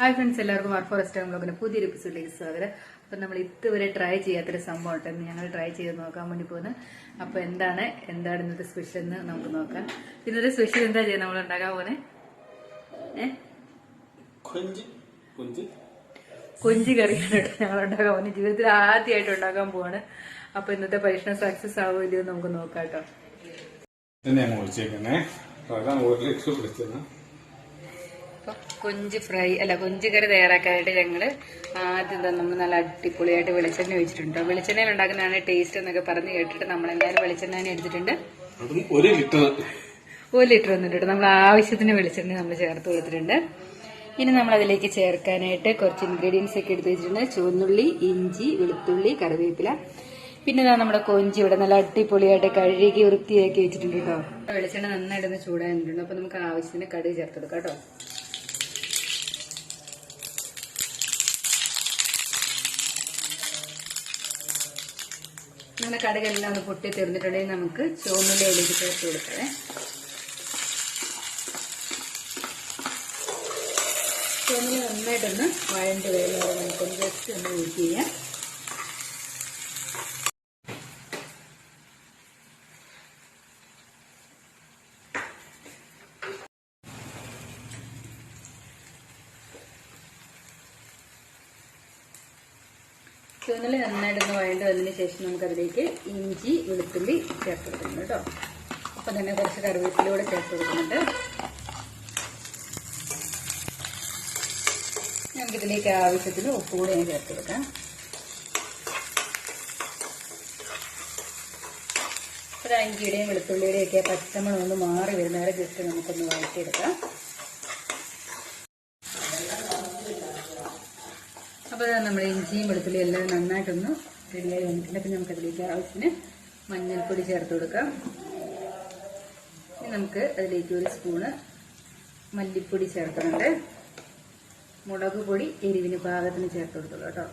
Hi friends എല്ലാവർക്കും R forest time ബ്ലോഗിന്റെ പുതിയൊരു എപ്പിസോഡിലേക്ക് സ്വാഗതം. അപ്പം നമ്മൾ ഇതുവരെ ട്രൈ ചെയ്യാത്തൊരു സംഭവം ഉണ്ടെന്ന് ഞങ്ങൾ ട്രൈ ചെയ്ത് നോക്കാൻ വേണ്ടി പോകുന്നത് അപ്പോൾ എന്താണ്? എന്താണ് ഇന്നത്തെ സ്പെഷ്യൽ എന്ന് നമുക്ക് നോക്കാം. ഇന്നത്തെ സ്പെഷ്യൽ എന്താ ചെയ്യുക നമ്മൾ ഉണ്ടാക്കാൻ പോകുന്നത് കൊഞ്ചി. കറിയാണ് കേട്ടോ ഞങ്ങൾ ഉണ്ടാക്കാൻ പോകുന്നത്. ജീവിതത്തിൽ ആദ്യമായിട്ട് ഉണ്ടാക്കാൻ പോവാണ്. അപ്പോൾ ഇന്നത്തെ പരീക്ഷണം സക്സസ് ആവുമോ ഇല്ലയോ എന്ന് നമുക്ക് നോക്കാം കേട്ടോ തന്നെ അങ്ങ് വിളിച്ചേക്കുന്നേ അപ്പൊ അതാണ് ഒരു ലക്ഷം വിളിച്ചത് അപ്പൊ കൊഞ്ച് ഫ്രൈ അല്ല കൊഞ്ച് കറി തയ്യാറാക്കാനായിട്ട് ഞങ്ങൾ ആദ്യം തന്നെ നമ്മൾ നല്ല അടിപൊളിയായിട്ട് വെളിച്ചെണ്ണ ഒഴിച്ചിട്ടുണ്ട്. വെളിച്ചെണ്ണയിൽ ഉണ്ടാക്കുന്നതാണ് ടേസ്റ്റ് എന്നൊക്കെ പറഞ്ഞ് കേട്ടിട്ട് നമ്മളെല്ലാവരും വെളിച്ചെണ്ണ തന്നെ എടുത്തിട്ടുണ്ട്. ഒരു ലിറ്റർ. ഒരു ലിറ്റർ വന്നിട്ടുണ്ട് നമ്മൾ ആവശ്യത്തിന് വെളിച്ചെണ്ണ നമ്മൾ ചേർത്ത് കൊടുത്തിട്ടുണ്ട്. ഇനി നമ്മൾ അതിലേക്ക് ചേർക്കാനായിട്ട് കുറച്ച് ഇൻഗ്രീഡിയൻസ് ഒക്കെ എടുത്ത് വെച്ചിട്ടുണ്ട്. ചുവന്നുള്ളി ഇഞ്ചി വെളുത്തുള്ളി കറിവേപ്പില. പിന്നെ ഇതാ നമ്മുടെ കൊഞ്ച് ഇവിടെ നല്ല അടിപൊളിയായിട്ട് കഴുകി വൃത്തിയാക്കി വെച്ചിട്ടുണ്ട് കേട്ടോ. വെളിച്ചെണ്ണ നന്നായിട്ടൊന്ന് ചൂടായിട്ടുണ്ട്. അപ്പൊ നമുക്ക് ആവശ്യത്തിന് കടുക് ചേർത്ത് കൊടുക്കാം കേട്ടോ. നമ്മുടെ കടുകെല്ലാം ഒന്ന് പൊട്ടി തീർന്നിട്ടുണ്ടെങ്കിൽ നമുക്ക് ചുവന്നുള്ളി അതിലേക്ക് ചേർത്ത് കൊടുക്കണേ ചുവന്നുള്ളി നന്നായിട്ടൊന്ന് വഴണ്ട് വരുന്നത് നമുക്കൊന്ന് ജസ്റ്റ് ഒന്ന് യൂസ് ചെയ്യാം. ചുവന്നുള്ളി നന്നായിട്ടൊന്ന് വഴണ്ട് വന്നതിന് ശേഷം നമുക്ക് അതിലേക്ക് ഇഞ്ചി വെളുത്തുള്ളി ചേർത്ത് കൊടുക്കണം കേട്ടോ. അപ്പം തന്നെ കുറച്ച് കറിവേപ്പിലൂടെ ചേർത്ത് കൊടുക്കുന്നുണ്ട്. നമുക്കിതിലേക്ക് ആവശ്യത്തിന് ഉപ്പ് കൂടെ ഞാൻ ചേർത്ത് കൊടുക്കാം. ഒരു അഞ്ചിയുടെയും വെളുത്തുള്ളിയുടെയും ഒക്കെ പച്ചമണം ഒന്ന് മാറി വരുന്നവരെ ജസ്റ്റ് നമുക്കൊന്ന് വഴറ്റിയെടുക്കാം. അപ്പോൾ നമ്മൾ ഇഞ്ചിയും വെളുത്തുള്ളിയും എല്ലാം നന്നായിട്ടൊന്ന് റെഡിയായി വന്നിട്ടുണ്ട്. അപ്പം നമുക്കതിലേക്ക് ആവശ്യത്തിന് മഞ്ഞൾപ്പൊടി ചേർത്ത് കൊടുക്കാം. ഇനി നമുക്ക് അതിലേക്ക് ഒരു സ്പൂണ് മല്ലിപ്പൊടി ചേർക്കുന്നുണ്ട്. മുളക് പൊടി എരിവിന് പാകത്തിന് ചേർത്ത് കൊടുത്തോളൂ കേട്ടോ.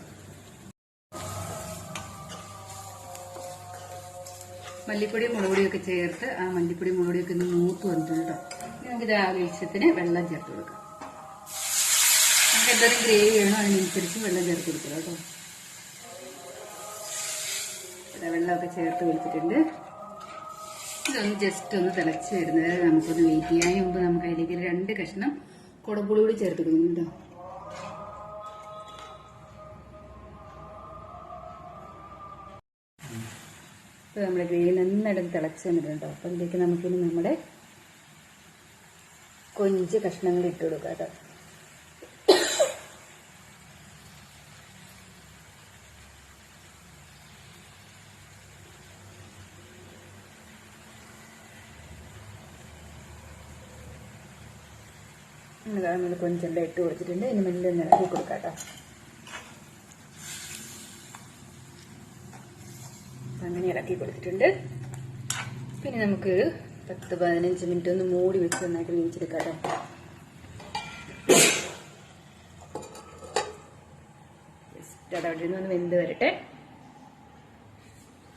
മല്ലിപ്പൊടി മുളകുപൊടിയൊക്കെ ചേർത്ത് ആ മല്ലിപ്പൊടി മുളകുപൊടിയൊക്കെ ഒന്ന് മൂത്ത് വന്നിട്ടുണ്ട് കേട്ടോ. ഇനി നമുക്കിത് ആവശ്യത്തിന് വെള്ളം ചേർത്ത് കൊടുക്കാം. എന്തായാലും ഗ്രേവി വേണോ അതിനനുസരിച്ച് വെള്ളം ചേർത്ത് കൊടുക്കുക കേട്ടോ. വെള്ളമൊക്കെ ചേർത്ത് കൊടുത്തിട്ടുണ്ട്. ഇതൊന്ന് ജസ്റ്റ് ഒന്ന് തിളച്ച് വരുന്നത് നമുക്കൊന്ന് വെയിറ്റ് ചെയ്യാൻ മുമ്പ് നമുക്ക് അതിലേക്ക് രണ്ട് കഷ്ണം കുടമ്പുളി കൂടി ചേർത്ത് കൊടുക്കുന്നുണ്ടോ ഇപ്പോൾ നമ്മുടെ ഗ്രേവി നന്നായിട്ട് തിളച്ച് വന്നിട്ടുണ്ട് അപ്പൊ ഇതിലേക്ക് നമുക്കിനി നമ്മുടെ കൊഞ്ച് കഷ്ണങ്ങൾ ഇട്ട് കൊടുക്കാം കേട്ടോ. നമ്മൾ കൊഞ്ചെല്ലാം ഇട്ട് കൊടുത്തിട്ടുണ്ട്. ഇനി മെല്ലെ ഒന്ന് ഇളക്കി കൊടുക്കാം കേട്ടോ അങ്ങനെ ഇളക്കി കൊടുത്തിട്ടുണ്ട്. പിന്നെ നമുക്ക് പത്ത് പതിനഞ്ച് മിനിറ്റ് ഒന്ന് മൂടി വെച്ച് നന്നായിട്ട് വേവിച്ചെടുക്കാം കേട്ടോ ജസ്റ്റ് ഒന്ന് വെന്ത് വരട്ടെ.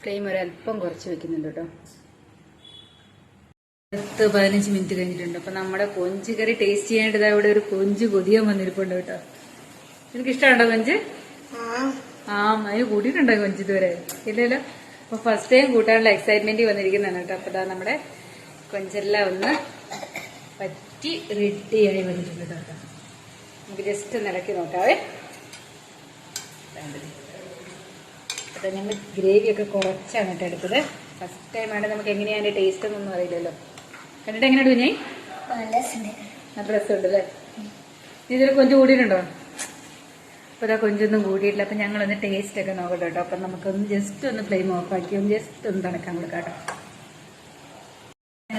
ഫ്ലെയിം ഒരല്പം കുറച്ച് വെക്കുന്നുണ്ട് കേട്ടോ. പത്ത് പതിനഞ്ച് മിനിറ്റ് കഴിഞ്ഞിട്ടുണ്ട്. അപ്പൊ നമ്മുടെ കൊഞ്ച് കറി ടേസ്റ്റ് ചെയ്യേണ്ടതായ ഇവിടെ ഒരു കൊഞ്ച് കൊതിയാൻ വന്നിരിപ്പുണ്ട് കേട്ടോ. എനിക്ക് ഇഷ്ടമുണ്ടോ കൊഞ്ച്? ആ. അതിന് കൂട്ടിയിട്ടുണ്ടോ കൊഞ്ച് ഇതുവരെ? ഇല്ലല്ലോ അപ്പൊ ഫസ്റ്റ് ടൈം കൂട്ടാനുള്ള എക്സൈറ്റ്മെന്റ് വന്നിരിക്കുന്നതാണ് കേട്ടോ. അപ്പൊ നമ്മുടെ കൊഞ്ചെല്ലാം ഒന്ന് പറ്റി റെഡിയായി വന്നിട്ടുണ്ട് കേട്ടോ. നമുക്ക് ജസ്റ്റ് ഒന്ന് ഇളക്കി നോക്കാവേ. അപ്പൊ ഞങ്ങൾ ഗ്രേവി ഒക്കെ കുറച്ചാണ് കേട്ടോ എടുത്തത്. ഫസ്റ്റ് ടൈമാണ് നമുക്ക് എങ്ങനെയാണ് ടേസ്റ്റ് എന്നൊന്നും അറിയില്ലല്ലോ. കണ്ടിട്ട് എങ്ങനെയാണ് കുഞ്ഞേ? നല്ല രസമുണ്ട്. അല്ലേ? ഇതിൽ കൊഞ്ച് കൂടിയിട്ടുണ്ടോ? അപ്പോൾ ഇതാ കൊഞ്ചൊന്നും കൂടിയിട്ടില്ല. അപ്പം ഞങ്ങളൊന്ന് ടേസ്റ്റ് ഒക്കെ നോക്കട്ടെ കേട്ടോ. അപ്പം നമുക്കൊന്ന് ജസ്റ്റ് ഒന്ന് ഫ്ലെയിം ഓഫ് ആക്കി. ഒന്ന് ജസ്റ്റ് ഒന്ന് തണക്കാൻ കൊടുക്കാം കേട്ടോ.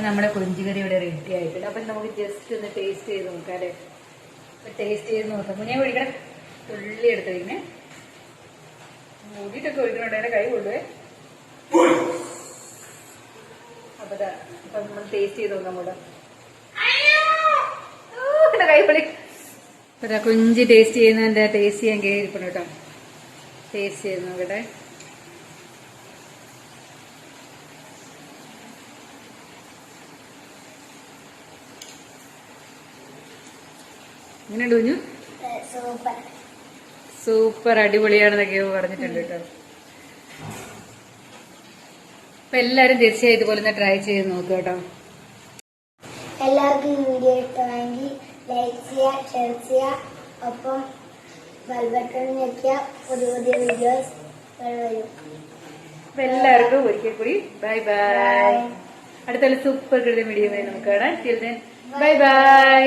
നമ്മുടെ കൊഞ്ചുകറി ഇവിടെ റെഡി ആയിട്ടുണ്ട്. അപ്പം നമുക്ക് ജസ്റ്റ് ഒന്ന് ടേസ്റ്റ് ചെയ്ത് നോക്കാം അല്ലേ? ടേസ്റ്റ് ചെയ്ത് നോക്കാം. കുഞ്ഞെ കുഴിക്കണം തുള്ളി എടുത്ത് കഴിഞ്ഞേ മൂടിയിട്ടൊക്കെ ഒഴിക്കണുണ്ട്? കൈ കൊണ്ടുപോയി. അപ്പൊ ദാ, അപ്പൊ നമ്മൾ ടേസ്റ്റ് ചെയ്ത് നോക്കാം കൂടെ കൈ പൊളി. അപ്പൊ ദാ കുഞ്ചി ടേസ്റ്റ് ചെയ്യുന്നതിന്റെ ടേസ്റ്റ് ചെയ്യാൻ കയറിയിരിക്കണം കേട്ടോ. ടേസ്റ്റ് ചെയ്ത് നോക്കട്ടെ. എങ്ങനെയുണ്ട് കുഞ്ഞു? സൂപ്പർ സൂപ്പർ അടിപൊളിയാണെന്നൊക്കെ പറഞ്ഞിട്ടുണ്ട് കേട്ടോ. അപ്പൊ എല്ലാരും തീർച്ചയായും ഇതുപോലെ ഒന്ന് ട്രൈ ചെയ്ത് നോക്കുക കേട്ടോ. എല്ലാവർക്കും ഈ വീഡിയോ ഇഷ്ടമായെങ്കിൽ ലൈക്ക് ചെയ്യുക ഷെയർ ചെയ്യുക. ഒപ്പം ബെൽബട്ടൺ ഞെക്കിയ പുതിയ പുതിയ വീഡിയോസ് വരും. അപ്പൊ എല്ലാവർക്കും ഒരിക്കൽ കൂടി ബൈ ബൈ. അടുത്തുള്ള സൂപ്പർ കൃത്യ വീഡിയോ നമുക്ക് കാണാം. Bye bye